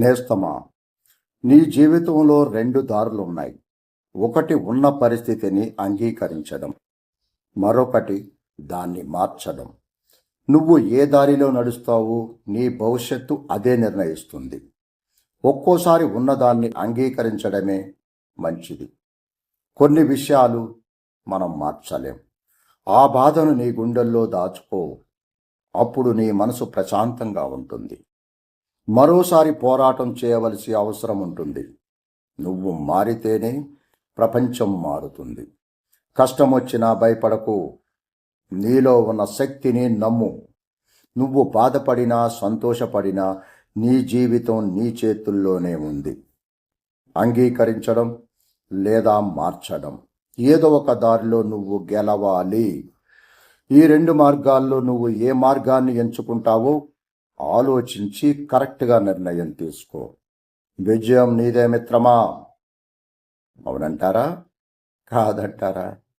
నేస్తమా? నీ జీవితంలో రెండు దారులు ఉన్నాయి. ఒకటి ఉన్న పరిస్థితిని అంగీకరించడం మరొకటి దాన్ని మార్చడం. నువ్వు ఏ దారిలో నడుస్తావు నీ భవిష్యత్తు అదే నిర్ణయిస్తుంది. ఒక్కోసారి ఉన్నదాన్ని అంగీకరించడమే మంచిది. కొన్ని విషయాలు మనం మార్చలేం. ఆ బాధను నీ గుండెల్లో దాచుకో. అప్పుడు నీ మనసు ప్రశాంతంగా ఉంటుంది. మరోసారి పోరాటం చేయవలసి అవసరం ఉంటుంది. నువ్వు మారితేనే ప్రపంచం మారుతుంది. కష్టం వచ్చినా భయపడకు. నీలో ఉన్న శక్తిని నమ్ము. నువ్వు బాధపడినా సంతోషపడినా నీ జీవితం నీ చేతుల్లోనే ఉంది. అంగీకరించడం లేదా మార్చడం. ఏదో ఒక దారిలో నువ్వు గెలవాలి. ఈ రెండు మార్గాల్లో నువ్వు ఏ మార్గాన్ని ఎంచుకుంటావో ఆలోచించి కరెక్ట్గా నిర్ణయం తీసుకో. విజయం నీదే మిత్రమా? అవునంటారా? కాదంటారా?